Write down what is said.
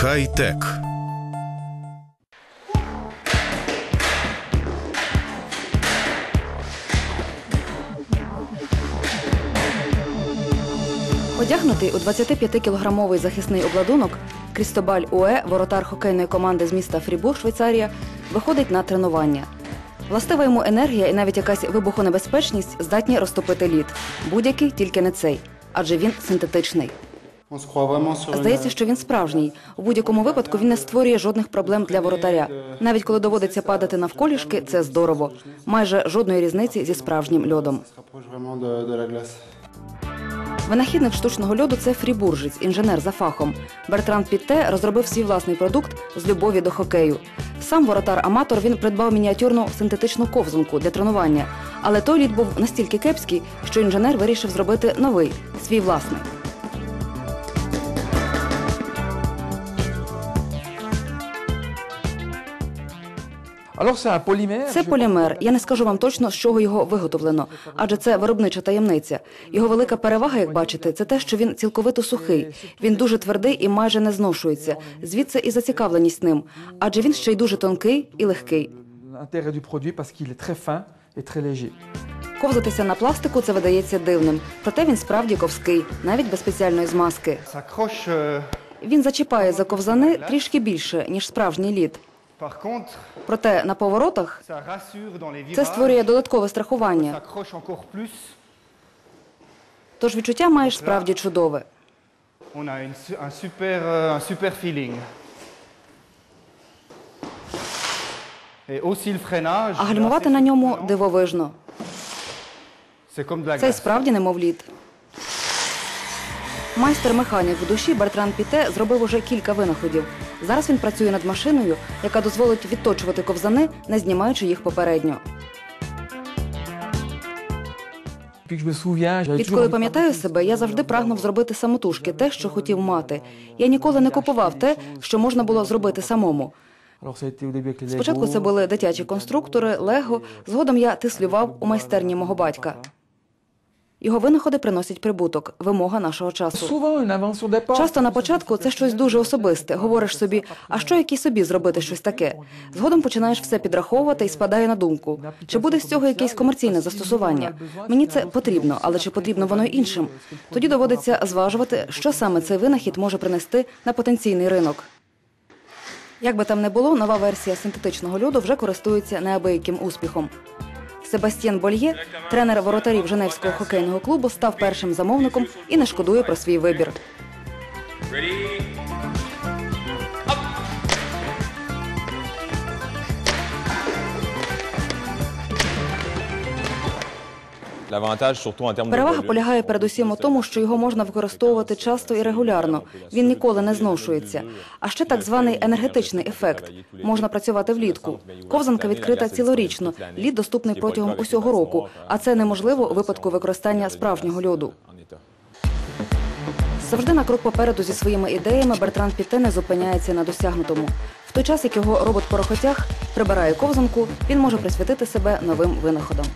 Хай-тек. Одягнутий у 25-кілограмовий захисний обладунок, Крістобаль Уе, воротар хокейної команди з міста Фрібур, Швейцарія, виходить на тренування. Властива йому енергія і навіть якась вибухонебезпечність здатні розтопити лід. Будь-який, тільки не цей, адже він синтетичний. Здається, що він справжній. У будь-якому випадку він не створює жодних проблем для воротаря. Навіть коли доводиться падати навколішки, це здорово. Майже жодної різниці зі справжнім льодом. Винахідник штучного льоду це фрібуржець, інженер за фахом. Бертран Пітте розробив свій власний продукт з любові до хокею. Сам воротар-аматор він придбав мініатюрну синтетичну ковзанку для тренування. Але той лід був настільки кепський, що інженер вирішив зробити новий, свій власний. Це полімер. Я не скажу вам точно, з чого його виготовлено, адже це виробнича таємниця. Його велика перевага, як бачите, це те, що він цілковито сухий. Він дуже твердий і майже не зношується. Звідси і зацікавленість ним, адже він ще й дуже тонкий і легкий. Ковзатися на пластику це видається дивним, проте він справді ковський, навіть без спеціальної змазки. Euh, Він зачіпає за ковзани трішки більше, ніж справжній лід. Проте на поворотах це створює додаткове страхування. Тож відчуття маєш справді чудове. Euh. А гальмувати на ньому дивовижно. Це справді немов лід. Майстер-механік в душі Бертран Піте зробив уже кілька винаходів. Зараз він працює над машиною, яка дозволить відточувати ковзани, не знімаючи їх попередньо. Відколи пам'ятаю себе, я завжди прагнув зробити самотужки те, що хотів мати. Я ніколи не купував те, що можна було зробити самому. Спочатку це були дитячі конструктори, лего. Згодом я тислював у майстерні мого батька. Його винаходи приносять прибуток, вимога нашого часу. Часто на початку це щось дуже особисте. Говориш собі, а що який собі зробити щось таке? Згодом починаєш все підраховувати і спадає на думку. Чи буде з цього якесь комерційне застосування? Мені це потрібно, але чи потрібно воно іншим? Тоді доводиться зважувати, що саме цей винахід може принести на потенційний ринок. Як би там не було, нова версія синтетичного льоду вже користується неабияким успіхом. Себастьєн Больє, тренер воротарів Женевського хокейного клубу, став першим замовником і не шкодує про свій вибір. Перевага полягає передусім у тому, що його можна використовувати часто і регулярно. Він ніколи не зношується. А ще так званий енергетичний ефект. Можна працювати влітку. Ковзанка відкрита цілорічно. Лід доступний протягом усього року, а це неможливо у випадку використання справжнього льоду. Завжди на крок попереду зі своїми ідеями Бертран Піте не зупиняється на досягнутому. В той час, як його робот-порохотяг прибирає ковзанку, він може присвятити себе новим винаходам.